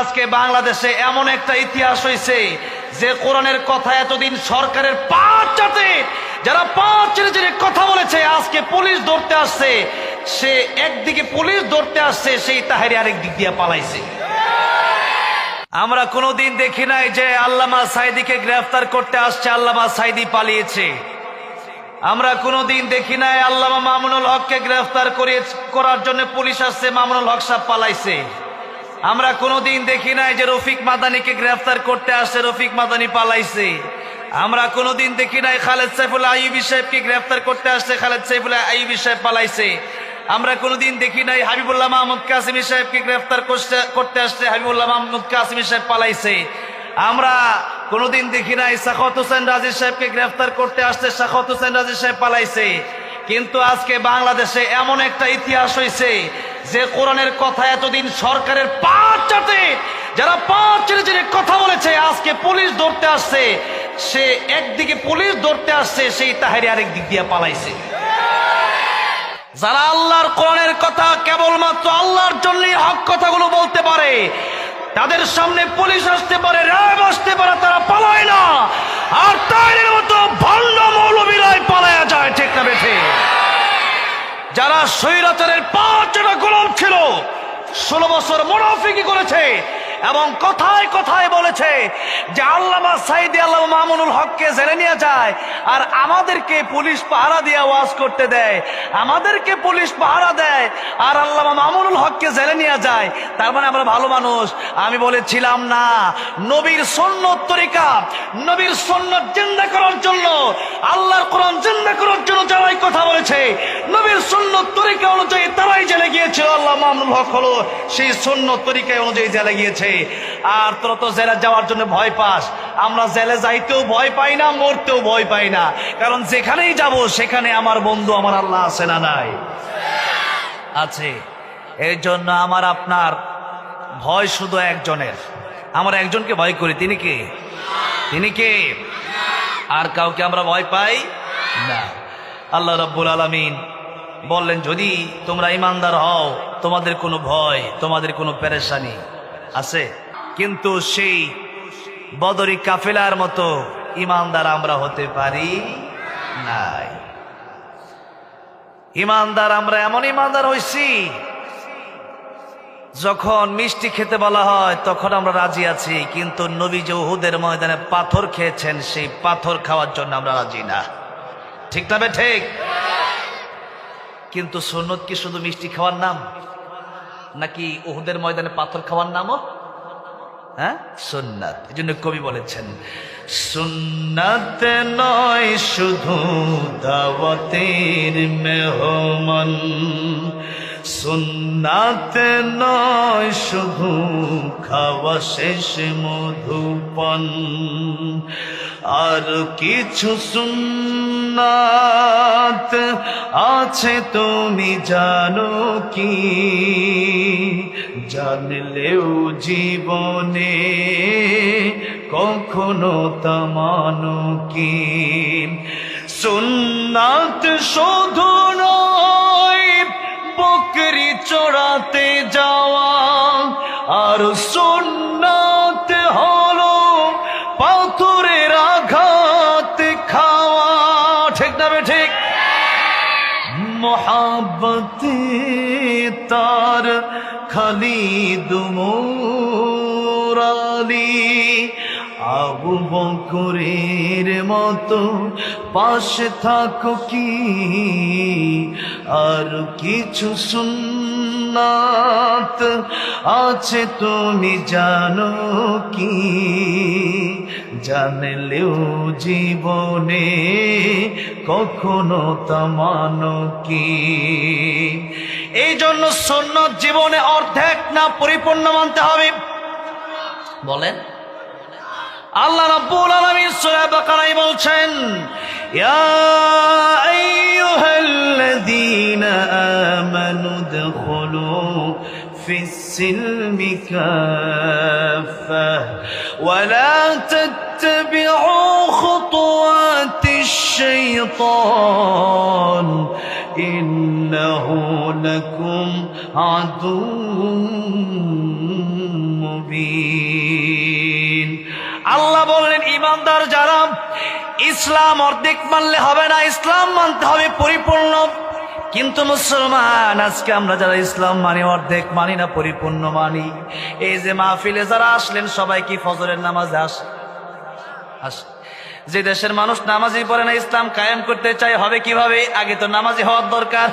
আজকে বাংলাদেশে এমন একটা ইতিহাস হয়েছে যে কোরআনের কথা এতদিন সরকারের পাঁচ চাতে যারা পাঁচ চেড়ে চেড়ে কথা বলেছে, আজকে পুলিশ ধরতে আসছে। সে একদিকে পুলিশ ধরতে আসছে, সেই তাহারি আরেক দিক দিয়ে পালাইছে। আমরা কোনোদিন দেখি নাই যে আল্লামা সাইদিকে গ্রেফতার করতে আসছে, আল্লামা সাইদি পালিয়েছে। আমরা কোনোদিন দেখি নাই আল্লামা মামুনুল হককে গ্রেফতার করে করার জন্য পুলিশ আসছে, মামুনুল হক সাহেব পালাইছে। আমরা কোনোদিন দেখি নাই যে রফিক মাদানিকে গ্রেফতার করতে আসছে, রফিক মাদানি পালাইছে। আমরা কোনোদিন দেখি নাই খালেদ সাইফুল্লাহ আইবি সাহেবকে গ্রেফতার করতে আসছে, খালেদ সাইফুল্লাহ আইবি সাহেব পালাইছে। আমরা কোনোদিন দেখি নাই হাবিবুল্লাহ মাহমুদ কাসিমি সাহেবকে গ্রেফতার করতে- করতে আসছে, হাবিবুল্লাহ মাহমুদ কাসিমি সাহেব পালাইছে। আমরা কোনোদিন দেখি নাই সাখত হোসেন রাজি সাহেবকে গ্রেফতার করতে আসছে সাখত হোসেন রাজি সাহেব পালাইছে। কিন্তু আজকে বাংলাদেশে এমন একটা ইতিহাস হয়েছে যে কোরআনের কথা এতদিন সরকারের চাতে যারা পাঁচ চেড়ে চেড়ে কথা বলেছে, আজকে পুলিশ ধরতে আসছে, সে একদিকে পুলিশ ধরতে আসছে, সেই তাহারি আরেক দিক দিয়ে পালাইছে। যারা আল্লাহর কোরআনের কথা কেবলমাত্র আল্লাহর জন্যই হক কথাগুলো বলতে পারে, তাদের সামনে পুলিশ আসতে পারে, র্যাব আসতে পারে, তারা পালায় না। আর তাদের মতো ভণ্ড মৌলবীরাই পালায়া যায় ঠিক না বেঠে যারা স্বৈরাচারের পাঁচ জনা গোলাম ছিল, ষোলো বছর মুনাফিকি করেছে এবং কথায় কথায় বলেছে যে আল্লামা সাইদি আল্লাহ মামুনুল হককে জেনে নিয়ে যায় আর আমাদেরকে পুলিশ পাহারা দিয়ে ওয়াজ করতে দেয়। আমাদেরকে পুলিশ পাহারা দেয় আর আল্লামা মামুনুল হককে জেলে নিয়ে যায়। তার মানে আমরা ভালো মানুষ। আমি বলেছিলাম না, নবীর সন্ন্যত তরিকা, নবীর সন্ন্যত জিন্দা করার জন্য আল্লাহর কোরআন জিন্দা যারাই কথা বলেছে। নবীর সন্ন্যত তরিকা অনুযায়ী তারাই জেলে গিয়েছিল। আল্লাহ মামুনুল হক হলো সেই সন্ন্যত তরিকা অনুযায়ী জেলে গিয়েছে। আর তোরা তো জেলে যাওয়ার জন্য ভয় পাস। আমরা জেলে যাইতেও ভয় পাই না, মরতেও ভয় পাই না। কারণ যেখানেই যাব, সেখানে আমার বন্ধু, আমার আল্লাহ আছে না নাই? আছে। এই জন্য আমার আপনার ভয় শুধু একজনের। আমরা একজনকে ভয় করি। তিনি কে? তিনি কে? আর কাউকে আমরা ভয় পাই আল্লাহ রাব্বুল আলামিন বললেন, যদি তোমরা ইমানদার হও, তোমাদের কোনো ভয়, তোমাদের কোনো পেরেশানি আছে। কিন্তু সেই বদরি কাফেলার মতো ইমানদার আমরা হতে পারি নাই। ইমানদার আমরা এমন ইমানদার হইছি, যখন মিষ্টি খেতে বলা হয়, তখন আমরা রাজি আছি, কিন্তু নবী যে উহুদের ময়দানে পাথর খেয়েছেন, সেই পাথর খাওয়ার জন্য আমরা রাজি না। ঠিক না ঠিক? কিন্তু সুন্নত কি শুধু মিষ্টি খাওয়ার নাম? নাকি ওহুদের ময়দানে পাথর খাওয়ার নামও? হ্যাঁ? সুন্নাত। এই জন্য কবি বলেছেন, সুন্নত নয় শুধু দাওয়াতের মেহমান সুন্নাত নয়, শুধু খাওয়া শেষ মধুপন। আর কিছু সুন্নাত আছে তুমি জানো কি? জানলেও জীবনে কখনো তামানো কি? সুন্নাত শুধু নয় বকরি চড়াতে যাওয়া। আর সুন্নাত হলো পাথরের আঘাত খাওয়া। ঠিক না ঠিক? মোহাব্বতে তার খালিদ মোরালি আবু বকরের মতো পাশে থাকো কি? আর কিছু সুন্নাত আছে তুমি জানো কি? জানলেও জীবনে কখনো তামানো কি? এই জন্য সন্ন্যত জীবনে অর্ধেক না পরিপূর্ণ মানতে হবে। বলেন। আল্লাহ রাব্বুল আলামিন সূরা বাকারায় বলছেন ইয়া আইয়ুহাল্লাযীনা আমানু দখুলু ফিস-সিলমি কাফা ওয়া লা তাত্তাবি'উ খুতুওয়াতিশ শাইতান ইন্নাহু লাকুম আদুউম মুবিন আল্লাহ বললেন, ইমানদার যারা ইসলাম অর্ধেক মানলে হবে না, ইসলাম মানতে হবে পরিপূর্ণ। কিন্তু মুসলমান, আজকে আমরা যারা ইসলাম মানি, অর্ধেক মানি না, পরিপূর্ণ মানি। এই যে মাহফিলে যারা আসলেন, সবাই কি ফজরের নামাজে আসে? আসে। যে দেশের মানুষ নামাজি পড়ে না, ইসলাম কায়েম করতে চায়, হবে কীভাবে? আগে তো নামাজি হওয়ার দরকার।